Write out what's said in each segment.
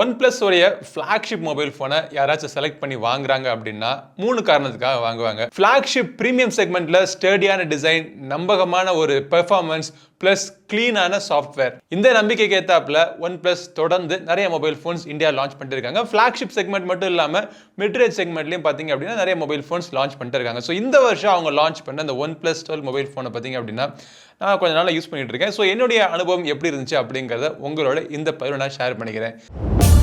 One plus உடைய flagship mobile ஃபோனை யாராச்சும் செலக்ட் பண்ணி வாங்குறாங்க அப்படின்னா மூணு காரணத்துக்காக வாங்குவாங்க. ஃப்ளாக்ஷிப் ப்ரீமியம் செக்மெண்ட்ல ஸ்டேடியான டிசைன் நம்பகமான ஒரு பெர்ஃபார்மன்ஸ் ப்ளஸ் க்ளீனான சாஃப்ட்வேர் இந்த நம்பிக்கைக்கு ஏற்றாப்புல ஒன் ப்ளஸ் தொடர்ந்து நிறைய மொபைல் ஃபோன்ஸ் இந்தியா லான்ச் பண்ணிருக்காங்க. ஃப்ளாக்ஷிப் செக்மெண்ட் மட்டும் இல்லாமல் மிட்ரேஜ் செக்மெண்ட்லையும் பார்த்தீங்க அப்படின்னா நிறைய மொபைல் ஃபோன்ஸ் லான்ச் பண்ணிட்டு இருக்காங்க ஸோ இந்த வருஷம் அவங்க லான்ச் பண்ண அந்த ஒன் ப்ளஸ் டுவெல் மொபைல் ஃபோனை பார்த்தீங்க அப்படின்னா நான் கொஞ்ச நாளாக யூஸ் பண்ணிட்டு இருக்கேன். ஸோ என்னுடைய அனுபவம் எப்படி இருந்துச்சு அப்படிங்கிறத உங்களோட இந்த பதிவு நான் ஷேர் பண்ணிக்கிறேன்.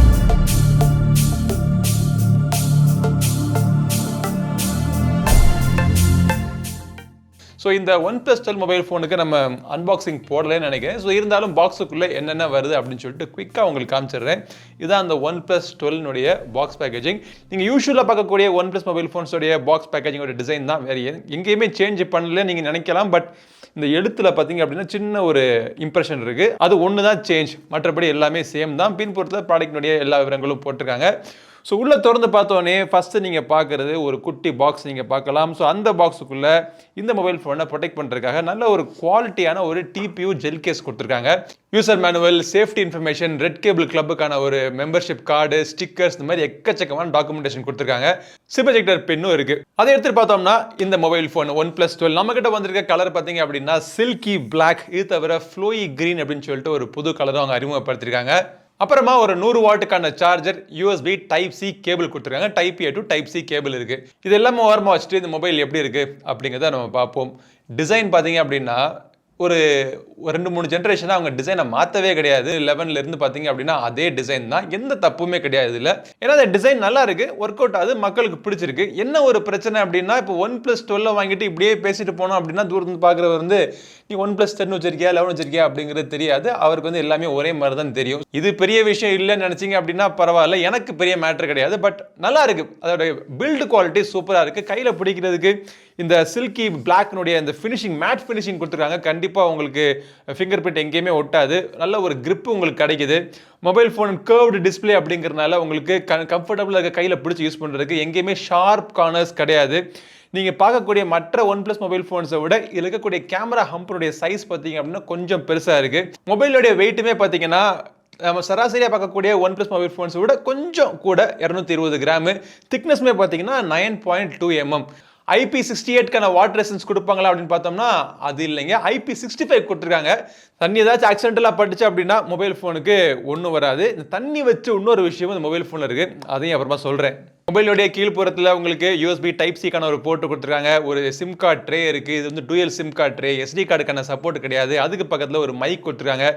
ஸோ இந்த ஒன் ப்ளஸ் டுவெல் மொபைல் ஃபோனுக்கு நம்ம அன்பாக்சிங் போடலன்னு நினைக்கிறேன். ஸோ இருந்தாலும் பாக்ஸுக்குள்ளே என்னென்ன வருது அப்படின்னு சொல்லிட்டு குயிக்காக உங்களுக்கு காமிச்சிடுறேன். இதான் அந்த ஒன் ப்ளஸ் டுவெல்னுடைய பாக்ஸ் பேக்கேஜிங் நீங்கள் யூஸ்வலாக பார்க்கக்கூடிய ஒன் ப்ளஸ் மொபைல் ஃபோன்ஸோடைய பாக்ஸ் பேக்கேஜிங்கோட டிசைன் தான். வேறு எங்கேயுமே சேஞ்ச் பண்ணல நீங்கள் நினைக்கலாம். பட் இந்த எழுத்தில் பார்த்தீங்க அப்படின்னா சின்ன ஒரு இம்ப்ரெஷன் இருக்குது அது ஒன்று தான் சேஞ்ச் மற்றபடி எல்லாமே சேம் தான். பின்புறத்தில் ப்ராடக்ட்னுடைய எல்லா விவரங்களும் போட்டிருக்காங்க. ஸோ உள்ளே திறந்து பார்த்தோன்னே ஃபஸ்ட்டு நீங்கள் பார்க்குறது ஒரு குட்டி பாக்ஸ் நீங்கள் பார்க்கலாம். ஸோ அந்த பாக்ஸுக்குள்ளே இந்த மொபைல் ஃபோனை ப்ரொடெக்ட் பண்ணுறதுக்காக நல்ல ஒரு குவாலிட்டியான ஒரு டிபியூ ஜெல் கேஸ் கொடுத்துருக்காங்க. User manual safety information red cable கிளப்புக்கான ஒரு மெம்பர்ஷிப் கார்டு ஸ்டிக்கர்ஸ் இந்த மாதிரி எக்கச்சக்கமான டாக்குமெண்டேஷன் கொடுத்துருக்காங்க. சிபஜெக்டர் பென்னும் இருக்குது அதை எடுத்து பார்த்தோம்னா இந்த mobile phone OnePlus twelve நம்மக்கிட்ட வந்திருக்க கலர் பார்த்தீங்க அப்படின்னா சில்கி பிளாக் இது தவிர ஃப்ளோயி கிரீன் அப்படின்னு சொல்லிட்டு ஒரு புது கலரும் அவங்க அறிமுகப்படுத்திருக்காங்க. அப்புறமா ஒரு நூறு வாட்டுக்கான charger USB type C cable கொடுத்துருக்காங்க. Type A to type C cable இருக்கு. இது எல்லாமே ஓரமாக வச்சுட்டு இந்த மொபைல் எப்படி இருக்கு அப்படிங்கிறத நம்ம பார்ப்போம். டிசைன் பார்த்தீங்க அப்படின்னா ஒரு ரெண்டு மூணு ஜென்ரேஷனாக அவங்க டிசைனை மாற்றவே கிடையாது. 11 ல இருந்து பார்த்தீங்க அப்படின்னா அதே டிசைன் தான். எந்த தப்புமே கிடையாது இல்லை ஏன்னா அந்த டிசைன் நல்லா இருக்கு. ஒர்க் அவுட் ஆகுது மக்களுக்கு பிடிச்சிருக்கு. என்ன ஒரு பிரச்சனை அப்படின்னா இப்போ ஒன் ப்ளஸ் டுவெல்ல வாங்கிட்டு இப்படியே பேசிட்டு போனோம் அப்படின்னா தூரத்து பார்க்குறவர் வந்து நீ ஒன் ப்ளஸ் டென் வச்சிருக்கியா? லெவன் வச்சிருக்கியா? அப்படிங்கிறது தெரியாது. அவருக்கு வந்து எல்லாமே ஒரே மாதிரி தான் தெரியும். இது பெரிய விஷயம் இல்லைன்னு நினச்சிங்க அப்படின்னா பரவாயில்ல. எனக்கு பெரிய மேட்டர் கிடையாது. பட் நல்லா இருக்கு. அதோட பில்டு குவாலிட்டி சூப்பராக இருக்கு. கையில் பிடிக்கிறதுக்கு இந்த சில்கி பிளாக்னுடைய இந்த ஃபினிஷிங் மேட் ஃபினிஷிங் கொடுத்துருக்காங்க. கண்டிப்பாக கண்டிப்பாக உங்களுக்கு ஃபிங்கர் பிரிண்ட் எங்கேயுமே ஒட்டாது. நல்ல ஒரு கிரிப்பு உங்களுக்கு கிடைக்குது. மொபைல் ஃபோன் கேர்வ்டு டிஸ்ப்ளே அப்படிங்கிறனால உங்களுக்கு கம்ஃபர்டபுளாக இருக்க கையில் பிடிச்சி யூஸ் பண்ணுறதுக்கு எங்கேயுமே ஷார்ப் கார்னர்ஸ் கிடையாது. நீங்கள் பார்க்கக்கூடிய மற்ற ஒன் ப்ளஸ் மொபைல் ஃபோன்ஸை விட இதில் இருக்கக்கூடிய கேமரா ஹம்பனுடைய சைஸ் பார்த்தீங்க அப்படின்னா கொஞ்சம் பெருசாக இருக்குது மொபைலுடைய வெயிட்டுமே பார்த்தீங்கன்னா நம்ம சராசரியாக பார்க்கக்கூடிய ஒன் ப்ளஸ் மொபைல் ஃபோன்ஸை விட கொஞ்சம் கூட இரநூத்தி இருபது கிராமு திக்னஸ்மே பார்த்தீங்கன்னா nine point two MM IP sixty எயிட்க்கான water resistance கொடுப்பாங்களா அப்படின்னு பார்த்தோம்னா அது இல்லைங்க. ஐபி சிக்ஸ்டி ஃபைவ் கொடுத்துருக்காங்க. தண்ணி ஏதாச்சும் ஆக்சிடென்டலாக பட்டுச்சு அப்படின்னா மொபைல் ஃபோனுக்கு ஒன்றும் வராது. இந்த தண்ணி வச்சு இன்னொரு விஷயமும் இந்த மொபைல் ஃபோனில் இருக்குது அதையும் அப்புறமா சொல்கிறேன் மொபைலுடைய கீழ்ப்புறத்தில் உங்களுக்கு யூஎஸ்பி டைப் சிக்கான ஒரு போட்டு கொடுத்துருக்காங்க. ஒரு சிம் கார்டு ட்ரே இருக்குது இது வந்து dual SIM card tray SD கார்டுக்கான சப்போர்ட் கிடையாது. அதுக்கு பக்கத்தில் ஒரு மைக் கொடுத்துருக்காங்க.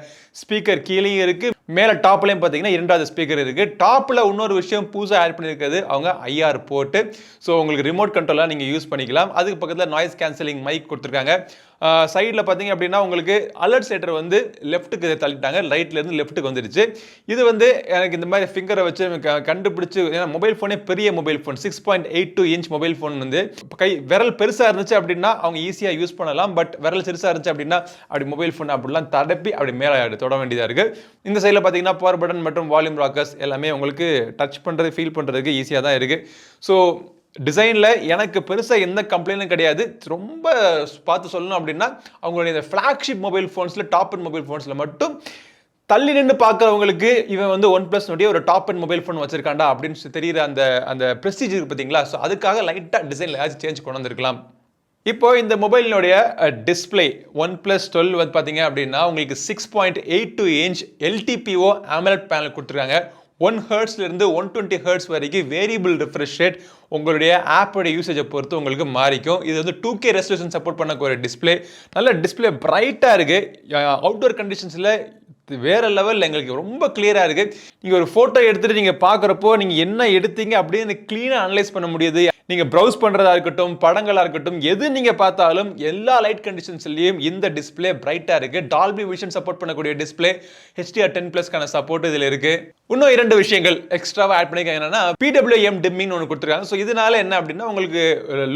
ஸ்பீக்கர் கீழேயும் இருக்குது மேலே டாப்லையும் பார்த்தீங்கன்னா இரண்டாவது ஸ்பீக்கர் இருக்குது டாப்பில் இன்னொரு விஷயம் புதுசாக ஆட் பண்ணியிருக்கிறது அவங்க ஐஆர் போட்டு ஸோ உங்களுக்கு ரிமோட் கண்ட்ரோலாக நீங்கள் யூஸ் பண்ணிக்கலாம். அதுக்கு பக்கத்தில் நாய்ஸ் கேன்சலிங் மைக் கொடுத்துருக்காங்க. சைடில் பார்த்தீங்க அப்படின்னா உங்களுக்கு அலர்ட் செட்டர் வந்து லெஃப்ட்டுக்கு தள்ளிட்டாங்க. ரைட்லேருந்து லெஃப்ட்டுக்கு வந்துருச்சு. இது வந்து எனக்கு இந்த மாதிரி ஃபிங்கரை வச்சு க- கண்டுபிடிச்சு ஏன்னா மொபைல் ஃபோனே பெரிய mobile phone six point eight two inch mobile phone வந்து கை விரல் பெருசாக இருந்துச்சு அப்படின்னா அவங்க ஈஸியாக யூஸ் பண்ணலாம். பட் விரல் சிறுசாக இருந்துச்சு அப்படின்னா அப்படி மொபைல் ஃபோன் அப்படிலாம் தடப்பி அப்படி மேலே தொட வேண்டியதாக இருக்குது இந்த சைடில் பார்த்தீங்கன்னா பவர் பட்டன் மற்றும் வால்யூம் ராக்கர்ஸ் எல்லாமே உங்களுக்கு டச் பண்ணுறது ஃபீல் பண்ணுறதுக்கு ஈஸியாக தான் இருக்குது ஸோ டிசைனில் எனக்கு பெருசாக எந்த கம்ப்ளைண்ட்டும் கிடையாது. ரொம்ப பார்த்து சொல்லணும் அப்படின்னா அவங்களுடைய இந்த ஃப்ளாக்ஷிப் மொபைல் ஃபோன்ஸில் டாப் அண்ட் மொபைல் ஃபோன்ஸில் மட்டும் தள்ளி நின்று பார்க்குறவங்களுக்கு இவன் வந்து ஒன் ப்ளஸ் ஒரு டாப் அண்ட் மொபைல் ஃபோன் வச்சிருக்காண்டா அப்படின்னு தெரியுற அந்த அந்த ப்ரெஸ்டீஜ் இருக்கு பார்த்தீங்களா? ஸோ அதுக்காக லைட்டாக டிசைனில் ஏதாச்சும் சேஞ்ச் கொண்டு வந்திருக்கலாம். இப்போ இந்த மொபைலினுடைய டிஸ்பிளே ஒன் ப்ளஸ் டுவெல் வந்து பார்த்தீங்க அப்படின்னா உங்களுக்கு six point eight two inch LTPO AMOLED panel கொடுத்துருக்காங்க. ஒன் இருந்து ஒன் டுவெண்ட்டி ஹர்ட்ஸ் வரைக்கும் வேரியபிள் ரிஃப்ரெஷ் ரேட் உங்களுடைய ஆப்போட யூசேஜை பொறுத்து உங்களுக்கு மாறிக்கும். இது வந்து டூ கே ரெசல்யூஷன் சப்போர்ட் பண்ணக்கூடிய டிஸ்பிளே நல்ல டிஸ்பிளே பிரைட்டாக இருக்குது அவுட்டோர் கண்டிஷன்ஸில் வேற லெவலில் எங்களுக்கு ரொம்ப கிளியராக இருக்குது நீங்கள் ஒரு ஃபோட்டோ எடுத்துகிட்டு நீங்கள் பார்க்குறப்போ நீங்கள் என்ன எடுத்தீங்க அப்படின்னு க்ளீனாக அனலைஸ் பண்ண முடியுது. நீங்கள் ப்ரௌஸ் பண்ணுறதா இருக்கட்டும் படங்களாக இருக்கட்டும் எது நீங்கள் பார்த்தாலும் எல்லா லைட் கண்டிஷன்ஸ்லேயும் இந்த டிஸ்பிளே பிரைட்டாக இருக்குது டால்பி விஷன் சப்போர்ட் பண்ணக்கூடிய டிஸ்பிளே ஹெச்டிஆர் டென் ப்ளஸ்க்கான சப்போர்ட் இதில் இருக்குது இன்னும் இரண்டு விஷயங்கள் எக்ஸ்ட்ராவாக ஆட் பண்ணிக்க என்னன்னா பிடபிள்யூஎம் டிம்மிங் ஒன்று கொடுத்துருக்காங்க. ஸோ இதனால என்ன அப்படின்னா உங்களுக்கு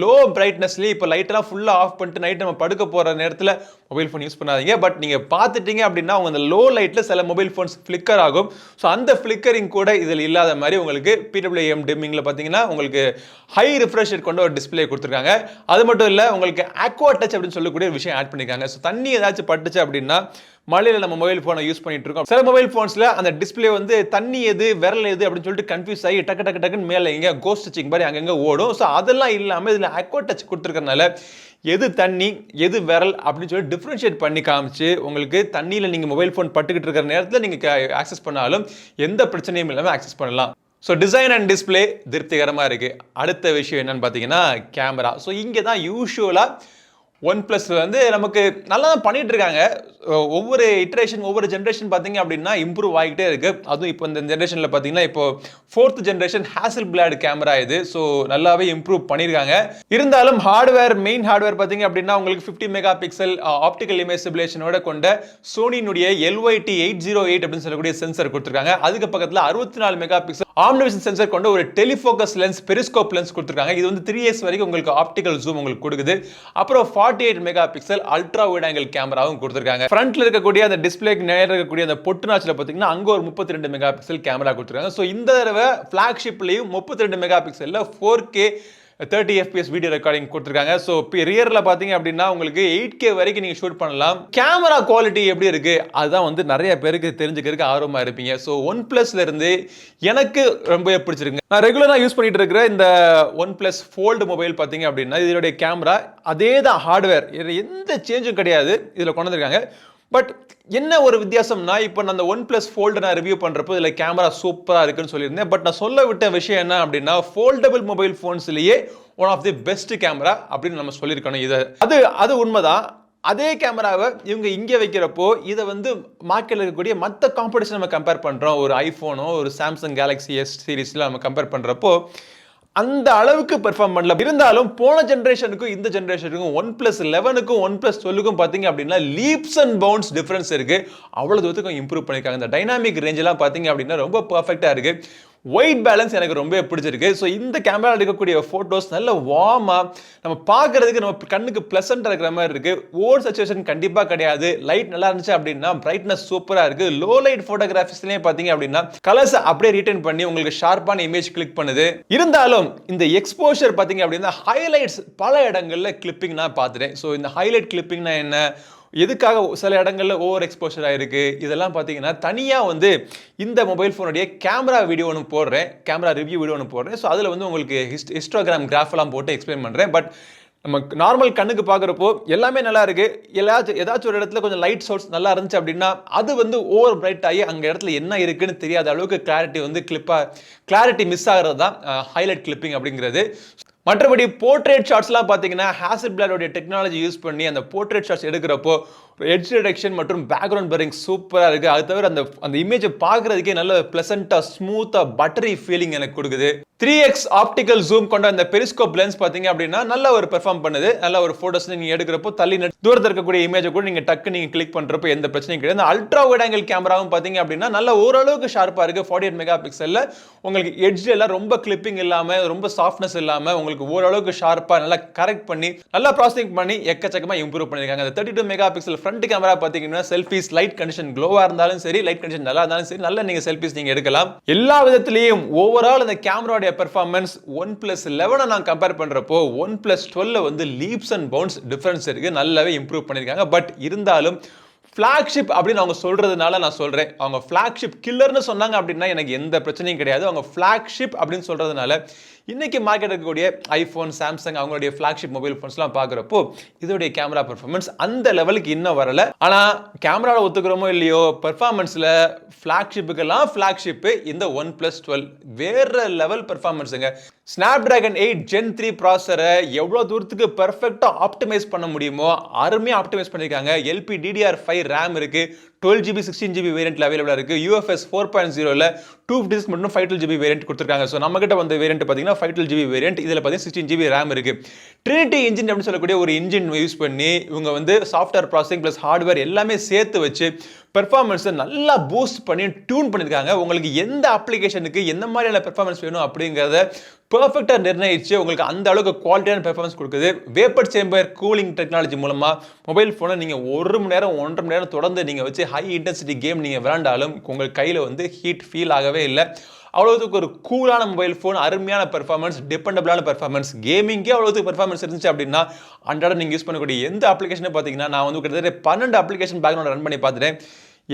லோ பிரைட்னஸ்லேயே இப்போ லைட்டெல்லாம் ஃபுல்லாக ஆஃப் பண்ணிட்டு நைட் நம்ம படுக்க போகிற நேரத்தில் மொபைல் ஃபோன் யூஸ் பண்ணாதீங்க. பட் நீங்கள் பார்த்துட்டீங்க அப்படின்னா அவங்க அந்த லோ லைட்டில் சில மொபைல் ஃபோன்ஸ் ஃப்ளிக்கர் ஆகும். ஸோ அந்த ஃப்ளிக்கரிங் கூட இதில் இல்லாத மாதிரி உங்களுக்கு பிடபிள்யூஎம் டிம்மிங்கில் பார்த்தீங்கன்னா உங்களுக்கு ஹை ரிஃப்ரெஷ் கொண்ட ஒரு டிஸ்பிளே கொடுத்துருக்காங்க. அது மட்டும் இல்லை உங்களுக்கு ஆக்வா டச் அப்படின்னு சொல்லக்கூடிய ஒரு விஷயம் ஆட் பண்ணியிருக்காங்க ஸோ தண்ணி ஏதாச்சும் பட்டுச்சு அப்படின்னா மழையில் நம்ம மொபைல் ஃபோனை யூஸ் பண்ணிட்டு இருக்கோம் சில மொபைல் ஃபோன்ஸில் அந்த டிஸ்ப்ளே வந்து தண்ணி எது விரல் எது அப்படின்னு சொல்லிட்டு கன்ஃபியூஸ் ஆகி டக்கு டக்கு டக்குன்னு மேலே எங்கே கோஸ்ட் டச்சிங் மாதிரி அங்கங்கே ஓடும். ஸோ அதெல்லாம் இல்லாமல் இதில் அக்வா டச் கொடுத்துருக்கறனால எது தண்ணி எது விரல் அப்படின்னு சொல்லி டிஃப்ரென்ஷியேட் பண்ணி காமிச்சு உங்களுக்கு தண்ணியில் நீங்கள் மொபைல் ஃபோன் பட்டுக்கிட்டு இருக்கிற நேரத்தில் நீங்கள் ஆக்சஸ் பண்ணாலும் எந்த பிரச்சனையும் இல்லாமல் ஆக்சஸ் பண்ணலாம். ஸோ டிசைன் அண்ட் டிஸ்ப்ளே திருப்திகரமாக இருக்குது அடுத்த விஷயம் என்னன்னு பார்த்தீங்கன்னா கேமரா ஸோ இங்கே தான் யூஷுவலாக ஒன் ப்ளஸ் வந்து நமக்கு நல்லா தான் பண்ணிட்டு இருக்காங்க ஒவ்வொரு இட்ரேஷன் ஒவ்வொரு ஜென்ரேஷன் பார்த்தீங்க அப்படின்னா இம்ப்ரூவ் ஆகிட்டே இருக்கு. அதுவும் இப்போ இந்த ஜென்ரேஷனில் பார்த்தீங்கன்னா இப்போ fourth generation Hasselblad camera இது. ஸோ நல்லாவே இம்ப்ரூவ் பண்ணியிருக்காங்க. இருந்தாலும் ஹார்ட்வேர் மெயின் ஹார்ட்வேர் பார்த்தீங்க அப்படின்னா உங்களுக்கு fifty megapixel optical image சிபிலேஷனோட கொண்ட சோனியினுடைய எல்ஒய்டி எயிட் ஜீரோ எயிட் அப்படின்னு சொல்லக்கூடிய சென்சர் கொடுத்துருக்காங்க. அதுக்கு பக்கத்தில் அறுபத்தி நாலு மெகா பிக்சல் ஆம்னிவிஷன் சென்சர் கொண்ட ஒரு டெலிஃபோக்கஸ் லென்ஸ் பெரிஸ்கோப் லென்ஸ் கொடுத்துருக்காங்க. இது வந்து த்ரீ இயர்ஸ் வரைக்கும் உங்களுக்கு ஆப்டிக்கல் ஜூம் உங்களுக்கு கொடுக்குது. அப்புறம் forty eight megapixel ultra wide angle கேமராவும் கொடுத்துருக்காங்க. ஃப்ரண்ட்ல இருக்கக்கூடிய அந்த டிஸ்பிளேக்கு நேரம் இருக்கக்கூடிய அந்த பொட்டு நாச்சில் பார்த்தீங்கன்னா அங்கே ஒரு முப்பத்தி ரெண்டு மெகா பிக்சல் கேமரா கொடுத்துருக்காங்க. ஸோ இந்த தடவை ஃப்ளாக்ஷிப்லையும் முப்பத்தி ரெண்டு மெகா பிக்சலில் four K thirty FPS video recording கொடுத்துருக்காங்க. ஸோ இப்போ ரியரில் பார்த்தீங்க அப்படின்னா உங்களுக்கு எயிட் கே வரைக்கும் நீங்கள் ஷூட் பண்ணலாம். கேமரா குவாலிட்டி எப்படி இருக்கு? அதுதான் வந்து நிறைய பேருக்கு தெரிஞ்சுக்கிறதுக்கு ஆர்வமாக இருப்பீங்க. ஸோ ஒன் ப்ளஸ்லேருந்து எனக்கு ரொம்ப பிடிச்சிருக்கு. நான் ரெகுலராக யூஸ் பண்ணிட்டு இருக்கிற இந்த ஒன் ப்ளஸ் ஃபோல்டு மொபைல் பார்த்தீங்க அப்படின்னா இதனுடைய கேமரா அதே தான் ஹார்ட்வேர் எந்த சேஞ்சும் கிடையாது. இதில் கொண்டு வந்திருக்காங்க. பட் என்ன ஒரு வித்தியாசம்னா இப்போ நான் அந்த ஒன் ப்ளஸ் ஃபோல்டு நான் ரிவ்யூ பண்ணுறப்போ இதில் கேமரா சூப்பராக இருக்குன்னு சொல்லியிருந்தேன். பட் நான் சொல்ல விட்ட விஷயம் என்ன அப்படின்னா foldable mobile ஃபோன்ஸ்லேயே one of the best camera அப்படின்னு நம்ம சொல்லியிருக்கணும். இதை அது அது உண்மைதான். அதே கேமராவை இவங்க இங்கே வைக்கிறப்போ இதை வந்து மார்க்கெட்டில் இருக்கக்கூடிய மற்ற காம்படிஷன் நம்ம கம்பேர் பண்ணுறோம் ஒரு ஐஃபோனோ ஒரு சாம்சங் கேலக்ஸி எஸ் சீரீஸில் நம்ம கம்பேர் பண்ணுறப்போ அந்த அளவுக்கு பெர்ஃபார்ம் பண்ணல. இருந்தாலும் போன ஜென்ரேஷனுக்கும் இந்த ஜென்ரேஷனுக்கும் ஒன் பிளஸ் லெவனுக்கும் ஒன் பிளஸ் டுவெல்லுக்கும் பார்த்தீங்க அப்படின்னா லீப்ஸ் அண்ட் பவுன்ஸ் டிஃப்ரென்ஸ் இருக்கு. அவ்வளோ தூரத்துக்கும் இம்ப்ரூவ் பண்ணியிருக்காங்க. இந்த டைனாமிக் ரேஞ்செல்லாம் பார்த்தீங்க அப்படின்னா ரொம்ப பர்ஃபெக்டாக இருக்கு. ஒயிட் பேலன்ஸ் எனக்கு ரொம்ப பிடிச்சிருக்கு. ஸோ இந்த கேமரா எடுக்கக்கூடிய ஃபோட்டோஸ் நல்ல வார்மாக நம்ம பார்க்குறதுக்கு நம்ம கண்ணுக்கு ப்ளசண்ட்டாக இருக்கிற மாதிரி இருக்குது ஓவர் சச்சுவேஷன் கண்டிப்பாக கிடையாது. லைட் நல்லா இருந்துச்சு அப்படின்னா பிரைட்னஸ் சூப்பராக இருக்குது லோ லைட் ஃபோட்டோகிராஃபிஸ்லேயே பார்த்தீங்க அப்படின்னா கலர்ஸ் அப்படியே ரிட்டர்ன் பண்ணி உங்களுக்கு ஷார்ப்பான இமேஜ் கிளிக் பண்ணுது. இருந்தாலும் இந்த எக்ஸ்போஷர் பார்த்தீங்க அப்படின்னா ஹைலைட்ஸ் பல இடங்களில் கிளிப்பிங் நான் பார்த்துட்டேன். ஸோ இந்த ஹைலைட் கிளிப்பிங்னா என்ன? எதுக்காக சில இடங்களில் ஓவர் எக்ஸ்போஷர் ஆயிருக்கு? இதெல்லாம் பார்த்தீங்கன்னா தனியாக வந்து இந்த மொபைல் ஃபோனுடைய கேமரா வீடியோ ஒன்று போடுறேன். கேமரா ரிவ்யூ வீடியோ ஒன்று போடுறேன். ஸோ அதில் வந்து உங்களுக்கு ஹிஸ்ட் ஹிஸ்டோகிராம் கிராஃப்லாம் போட்டு எக்ஸ்பிளைன் பண்ணுறேன் பட் நம்ம நார்மல் கண்ணுக்கு பார்க்குறப்போ எல்லாமே நல்லா இருக்குது எல்லாச்சும் ஏதாச்சும் ஒரு இடத்துல கொஞ்சம் லைட் சோர்ஸ் நல்லா இருந்துச்சு அப்படின்னா அது வந்து ஓவர் பிரைட் ஆகி அங்கே இடத்துல என்ன இருக்குன்னு தெரியாத அளவுக்கு கிளாரிட்டி வந்து கிளிப்பாக கிளாரிட்டி மிஸ் ஆகிறது தான் ஹைலைட் கிளிப்பிங் அப்படிங்கிறது. மற்றபடி போர்ட்ரேட் ஷாட்ஸ்லாம் பார்த்தீங்கன்னா ஹேசட் பிளாடோடைய டெக்னாலஜி யூஸ் பண்ணி அந்த போர்ட்ரேட் ஷாட்ஸ் எடுக்கிறப்போ எட்ஜ் ரிடக்ஷன் மற்றும் பேக்ரவுண்ட் பரிங் சூப்பராக இருக்குது அது தவிர அந்த அந்த இமேஜை பார்க்குறதுக்கே நல்ல ப்ளசண்ட்டாக ஸ்மூத்தாக பட்டரி ஃபீலிங் எனக்கு கொடுக்குது. த்ரீ எக்ஸ் ஆப்டிக்கல் ஜூம் கொண்ட அந்த பெரிஸ்கோப் லென்ஸ் பார்த்தீங்க அப்படின்னா நல்ல ஒரு பெர்ஃபார்ம் பண்ணுது. நல்ல ஒரு ஃபோட்டோஸ் நீங்கள் எடுக்கிறப்போ தள்ளி நெட் தூரத்தில் இருக்கக்கூடிய இமேஜை கூட நீங்கள் டக்கு நீங்கள் கிளிக் பண்ணுறப்போ எந்த பிரச்சனையும் கிடையாது. அந்த அல்ட்ரா வைட் ஆங்கிள் கேமராவும் பார்த்தீங்க அப்படின்னா நல்ல ஓரளவுக்கு ஷார்ப்பாக இருக்குது ஃபார்ட்டி எயிட் மெகா பிக்சலில் உங்களுக்கு எட்ஜ் எல்லாம் ரொம்ப கிளிப்பிங் இல்லாமல் ரொம்ப சாஃப்ட்னஸ் இல்லாமல் உங்களுக்கு ஓரளவுக்கு ஷார்ப்பாக நல்லா கரெக்ட் பண்ணி நல்லா ப்ராசஸிங் பண்ணி எக்கச்சக்கமாக இம்ப்ரூவ் பண்ணியிருக்காங்க. அந்த thirty two megapixel front camera பார்த்தீங்கன்னா செல்ஃபிஸ் லைட் கண்டிஷன் க்ளோவாக இருந்தாலும் சரி லைட் கண்டிஷன் நல்லா இருந்தாலும் சரி நல்ல நீங்கள் செல்ஃபிஸ் நீங்கள் எடுக்கலாம். எல்லா விதத்துலேயும் ஓவரால் அந்த கேமராவுடைய பெர்ஃபார்மன்ஸ் ஒன் ப்ளஸ் லெவனை நான் கம்பேர் பண்ணுறப்போ ஒன் ப்ளஸ் டுவெல்ல வந்து லீப்ஸ் அண்ட் பவுன்ஸ் டிஃப்ரென்ஸ் இருக்குது நல்லாவே இம்ப்ரூவ் பண்ணியிருக்காங்க. பட் இருந்தாலும் ஃப்ளாக்ஷிப் அப்படின்னு அவங்க சொல்கிறதுனால நான் சொல்கிறேன் அவங்க ஃப்ளாக்ஷிப் கில்லர்னு சொன்னாங்க அப்படின்னா எனக்கு எந்த பிரச்சனையும் கிடையாது. அவங்க ஃப்ளாக்ஷிப் அப்படின்னு சொல்கிறதுனால இன்றைக்கி மார்க்கெட் இருக்கக்கூடிய ஐஃபோன் சாம்சங் அவங்களுடைய ஃப்ளாக்ஷிப் மொபைல் ஃபோன்ஸ்லாம் பார்க்குறப்போ இதோடைய கேமரா பர்ஃபார்மன்ஸ் அந்த லெவலுக்கு இன்னும் வரல. ஆனால் கேமராவில் ஒத்துக்கிறோமோ இல்லையோ பர்ஃபார்மன்ஸில் ஃப்ளாக்ஷிப்புக்கெல்லாம் ஃப்ளாக்ஷிப்பு இந்த ஒன் ப்ளஸ் டுவெல் வேறு லெவல் பர்ஃபார்மன்ஸுங்க Snapdragon eight gen three ப்ராசரை எவ்வளோ தூரத்துக்கு பர்ஃபெக்டாக ஆப்டிமைஸ் பண்ண முடியுமோ அருமையாக ஆப்டிமைஸ் பண்ணியிருக்காங்க எல்பி டிடிஆர் ஃபைவ் ரேம் இருக்குது டுவெல் ஜிபி சிக்ஸ்டீன் ஜிபி வேரியன்ட்ல அவைலபிளாக இருக்குது யூஎஃப்எஸ் ஃபோர் பாயிண்ட் ஜீரோவில் டூ ஃபிஃப்டி மட்டும் ஃபைவ் டுவெல் ஜிபி வேரியண்ட் கொடுத்துருக்காங்க. ஸோ நம்மகிட்ட வந்து வேரியண்ட் பார்த்தீங்கன்னா ஃபைவ் டுவெல் ஜிபி வேரியண்ட் இதில் பார்த்தீங்கன்னா சிக்ஸ்டீன் ஜிபி ரேம் இருக்குது ட்ரினிட்டி இன்ஜின் அப்படின்னு சொல்லக்கூடிய ஒரு இன்ஜின் யூஸ் பண்ணி இவங்க வந்து சாஃப்ட்வேர் ப்ராசஸிங் ப்ளஸ் ஹார்ட்வேர் எல்லாமே சேர்த்து வச்சு பெர்ஃபார்மன்ஸை நல்லா பூஸ்ட் பண்ணி டியூன் பண்ணியிருக்காங்க உங்களுக்கு எந்த அப்ளிகேஷனுக்கு எந்த மாதிரியான பெர்ஃபார்மன்ஸ் வேணும் அப்படிங்கிறத பர்ஃபெக்டாக நிர்ணயிச்சு உங்களுக்கு அந்த அளவுக்கு குவாலிட்டியான பெர்ஃபார்மன்ஸ் கொடுக்குது. வேப்பர் சேம்பர் கூலிங் டெக்னாலஜி மூலமாக மொபைல் ஃபோனை நீங்கள் ஒரு மணி நேரம் ஒன்றரை மணி நேரம் தொடர்ந்து நீங்கள் வச்சு ஹை இன்டென்சிட்டி கேம் நீங்கள் விளாண்டாலும் உங்கள் கையில் வந்து ஹீட் ஃபீல் ஆகவே இல்லை. அவ்வளோதுக்கு ஒரு கூலான மொபைல் ஃபோன் அருமையான பெர்ஃபார்மன்ஸ் டிபெண்டபிளான பெர்ஃபார்மன்ஸ் கேமிங்கே அவ்வளோதுக்கு பெர்ஃபார்மன்ஸ் இருந்துச்சு அப்படின்னா அன்றாட நீங்கள் யூஸ் பண்ணக்கூடிய எந்த அப்ளிகேஷனை பார்த்தீங்கன்னா நான் வந்து கிட்டத்தட்ட பன்னெண்டு அப்ளிகேஷன் பேக்ரவுண்ட் ரன் பண்ணி பார்த்துட்டேன்.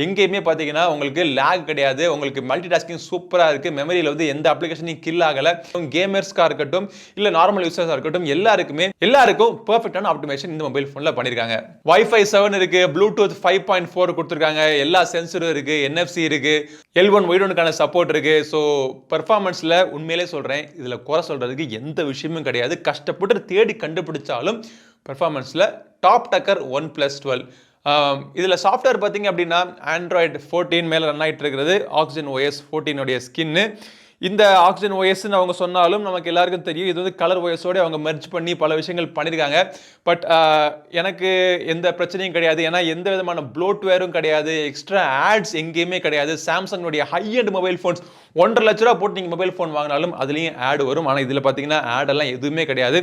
எங்கேயுமே பார்த்தீங்கன்னா உங்களுக்கு லேக் கிடையாது. உங்களுக்கு மல்டி டாஸ்கிங் சூப்பராக இருக்குது மெமரியில் வந்து எந்த அப்ளிகேஷனையும் கில் ஆகலை. கேமர்ஸ்க்காக இருக்கட்டும் இல்லை நார்மல் யூசர்ஸாக இருக்கட்டும் எல்லாருக்குமே எல்லாருக்கும் பர்ஃபெக்டான ஆப்டிமேஷன் இந்த மொபைல் ஃபோனில் பண்ணியிருக்காங்க வைஃபை செவன் இருக்குது ப்ளூடூத் ஃபைவ் பாயிண்ட் ஃபோர் கொடுத்துருக்காங்க. எல்லா சென்சரும் இருக்குது என்எஃப்சி இருக்குது எல் ஒன் ஒய் ஒனுக்கான சப்போர்ட் இருக்குது ஸோ பர்ஃபார்மன்ஸில் உண்மையிலே சொல்கிறேன் இதில் குறை சொல்கிறதுக்கு எந்த விஷயமும் கிடையாது. கஷ்டப்பட்டு தேடி கண்டுபிடிச்சாலும் பர்ஃபார்மன்ஸில் டாப் டக்கர் ஒன் ப்ளஸ் டுவெல் இதில் சாஃப்ட்வேர் பார்த்தீங்க அப்படின்னா ஆண்ட்ராய்டு ஃபோர்டீன் மேலே ரன் ஆகிட்டு இருக்கிறது. ஆக்சிஜன் ஓஎஸ் ஃபோர்டீனுடைய ஸ்கின்னு இந்த ஆக்சிஜன் ஓஎஸ்ன்னு அவங்க சொன்னாலும் நமக்கு எல்லாருக்கும் தெரியும். இது வந்து கலர் ஓஎஸோடு அவங்க மெர்ஜ் பண்ணி பல விஷயங்கள் பண்ணியிருக்காங்க. பட் எனக்கு எந்த பிரச்சனையும் கிடையாது. ஏன்னா எந்த விதமான ப்ளோட்வேரும் கிடையாது. எக்ஸ்ட்ரா ஆட்ஸ் எங்கேயுமே கிடையாது. சாம்சங்னுடைய ஹை அண்ட் மொபைல் ஃபோன்ஸ் ஒன்றரை லட்ச ரூபா போட்டு நீங்கள் மொபைல் ஃபோன் வாங்கினாலும் அதுலேயும் ஆடு வரும். ஆனால் இதில் பார்த்தீங்கன்னா ஆடெல்லாம் எதுவுமே கிடையாது.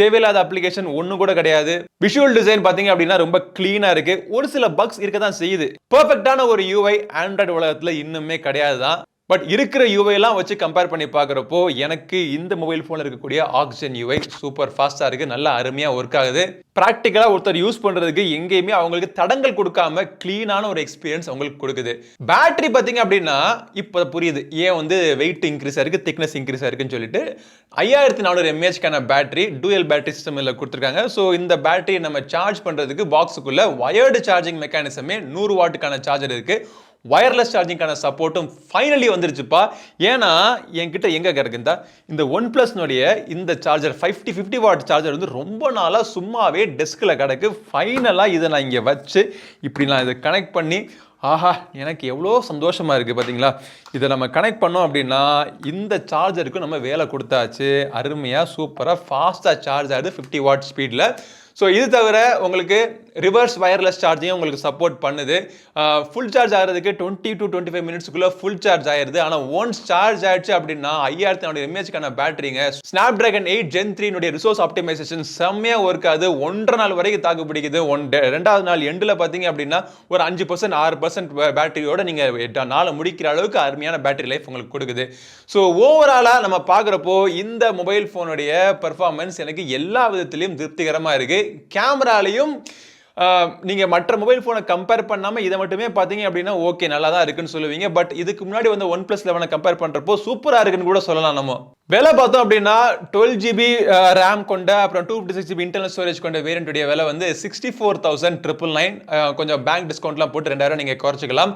தேவையில்லாத அப்ளிகேஷன் ஒன்று கூட கிடையாது. விஷுவல் டிசைன் பார்த்தீங்க அப்படின்னா ரொம்ப க்ளீனாக இருக்குது ஒரு சில பக்ஸ் இருக்க தான் செய்யுது பர்ஃபெக்டான ஒரு யூஐ ஆண்ட்ராய்டு உலகத்தில் இன்னுமே கிடையாது தான் பட் இருக்கிற யூவைலாம் வச்சு கம்பேர் பண்ணி பார்க்குறப்போ எனக்கு இந்த மொபைல் ஃபோனில் இருக்கக்கூடிய ஆக்சிஜன் யூஐ சூப்பர் ஃபாஸ்ட்டாக இருக்குது நல்லா அருமையாக ஒர்க் ஆகுது. ப்ராக்டிக்கலாக ஒருத்தர் யூஸ் பண்ணுறதுக்கு எங்கேயுமே அவங்களுக்கு தடங்கள் கொடுக்காம க்ளீனான ஒரு எக்ஸ்பீரியன்ஸ் அவங்களுக்கு கொடுக்குது. பேட்டரி பார்த்தீங்க அப்படின்னா இப்போ புரியுது. ஏன் வந்து வெயிட் இன்க்ரீஸ் ஆயிருக்கு திக்னஸ் இன்க்ரீஸ் ஆயிருக்குன்னு சொல்லிட்டு ஐயாயிரத்தி நானூறு எம்ஏஹெச்க்கான பேட்டரி டூயல் பேட்டரி சிஸ்டம் இதில் கொடுத்துருக்காங்க. ஸோ இந்த பேட்டரி நம்ம சார்ஜ் பண்ணுறதுக்கு பாக்ஸுக்குள்ளே ஒயர்டு சார்ஜிங் மெக்கானிசமே நூறு வாட்டுக்கான சார்ஜர் இருக்குது ஒயர்லெஸ் சார்ஜிங்கான சப்போர்ட்டும் ஃபைனலி வந்துருச்சுப்பா. ஏன்னா என்கிட்ட எங்கே கிடக்குந்தா இந்த ஒன் ப்ளஸ்னுடைய இந்த charger fifty fifty watt charger வந்து ரொம்ப நாளாக சும்மாவே டெஸ்கில் கிடக்கு. ஃபைனலாக இதை நான் இங்கே வச்சு இப்படி நான் இதை கனெக்ட் பண்ணி ஆஹா எனக்கு எவ்வளோ சந்தோஷமாக இருக்குது பார்த்தீங்களா இதை நம்ம கனெக்ட் பண்ணோம் அப்படின்னா இந்த சார்ஜருக்கு நம்ம வேலை கொடுத்தாச்சு. அருமையாக சூப்பராக ஃபாஸ்ட்டாக சார்ஜ் ஆகுது ஃபிஃப்டி வாட் ஸ்பீடில் ஸோ இது தவிர உங்களுக்கு ரிவர்ஸ் வயர்லெஸ் சார்ஜையும் உங்களுக்கு சப்போர்ட் பண்ணுது. ஃபுல் சார்ஜ் ஆகிறதுக்கு டுவெண்ட்டி டு டுவெண்ட்டி ஃபைவ் மினிட்ஸ்க்குள்ளே ஃபுல் சார்ஜ் ஆயிருது. ஆனால் ஒன்ஸ் சார்ஜ் ஆயிடுச்சு அப்படின்னா ஐயாயிரத்தி நானூறு எம்ஏஹெச்க்கான பேட்டரிங்க ஸ்னாப் ட்ராகன் எயிட் ஜென் த்ரீனுடைய ரிசோர்ஸ் ஆப்டிமைசேஷன் செம்மையாக ஒர்க் ஆகுது. ஒன்றரை நாள் வரைக்கும் தாக்கு பிடிக்குது ஒன் ரெண்டாவது நாள் எண்டில் பார்த்தீங்க அப்படின்னா ஒரு அஞ்சு பர்சன்ட் ஆறு பர்சன்ட் பேட்டரியோட நீங்கள் நாளை முடிக்கிற அளவுக்கு அருமையான பேட்டரி லைஃப் உங்களுக்கு கொடுக்குது. ஸோ ஓவராலாக நம்ம பார்க்குறப்போ இந்த மொபைல் ஃபோனுடைய பர்ஃபார்மன்ஸ் எனக்கு எல்லா விதத்திலையும் திருப்திகரமாக இருக்குது கேமராலையும் நீங்கள் மற்ற மொபைல் ஃபோனை கம்பேர் பண்ணாமல் இதை மட்டுமே பார்த்தீங்க அப்படின்னா ஓகே நல்லா தான் இருக்குன்னு சொல்லுவீங்க. பட் இதுக்கு முன்னாடி வந்து ஒன் ப்ளஸ் லெவனை கம்பேர் பண்ணுறப்போ சூப்பராக இருக்குன்னு கூட சொல்லலாம் நம்ம. விலை பார்த்தோம் அப்படின்னா டுவெல் ஜிபி ரேம் கொண்ட அப்புறம் two fifty six GB internal storage கொண்ட வேரியண்ட்டுடைய விலை வந்து sixty four thousand triple nine கொஞ்சம் பேங்க் டிஸ்கவுண்ட்லாம் போட்டு ரெண்டாயிரம் நீங்கள் குறைச்சிக்கலாம்.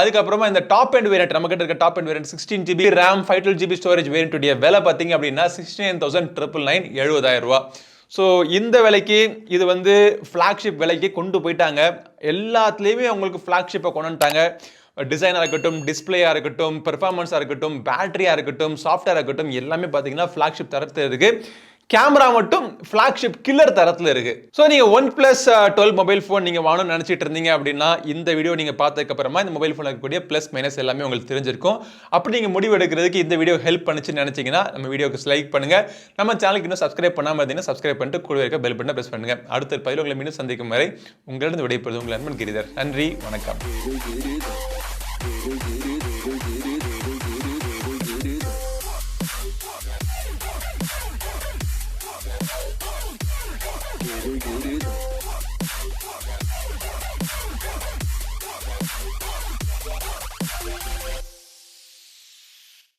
அதுக்கப்புறமா இந்த டாப் அண்ட் வேரியன்ட் நம்ம கிட்ட இருக்க top end variant sixteen GB RAM five twelve GB storage வேரியண்ட்டுடைய விலை பார்த்தீங்க அப்படின்னா sixty nine thousand triple nine எழுபதாயிரம் ரூபா ஸோ இந்த விலைக்கு இது வந்து ஃப்ளாக்ஷிப் விலைக்கு கொண்டு போயிட்டாங்க. எல்லாத்துலேயுமே அவங்களுக்கு ஃப்ளாக்ஷிப்பை கொண்டு வந்துட்டாங்க. டிசைனாக இருக்கட்டும் டிஸ்பிளேயாக இருக்கட்டும் பெர்ஃபார்மன்ஸாக இருக்கட்டும் பேட்டரியாக இருக்கட்டும் சாஃப்ட்வேர் இருக்கட்டும் எல்லாமே பார்த்தீங்கன்னா ஃப்ளாக்ஷிப் தரத்து இருக்குது கேமரா மட்டும் ஃப்ளாக்ஷிப் கில்லர் தரத்தில் இருக்குது ஸோ நீங்கள் OnePlus twelve mobile phone நீங்கள் வாங்கணும்னு நினச்சிட்டு இருந்தீங்க அப்படின்னா இந்த வீடியோ நீங்கள் பார்த்ததுக்கப்புறமா இந்த மொபைல் ஃபோனில் இருக்கக்கூடிய ப்ளஸ் மைனஸ் எல்லாமே உங்களுக்கு தெரிஞ்சிருக்கும். அப்படி நீங்கள் முடிவு எடுக்கிறதுக்கு இந்த வீடியோ ஹெல்ப் பண்ணிச்சு நினச்சிங்கன்னா நம்ம வீடியோக்கு லைக் பண்ணுங்கள் நம்ம சேனலுக்கு இன்னும் சப்ஸ்கிரைப் பண்ணாமல் இருந்தீங்கன்னா சப்ஸ்கிரைப் பண்ணிட்டு கூட இருக்க பெல் பட்டனை ப்ரெஸ் பண்ணுங்கள் அடுத்த பதில் உங்களை மீண்டும் சந்திக்கும் வரை உங்களிடம் விடைபெறுவது உங்கள் அன்பன் கிரிதர். நன்றி வணக்கம்.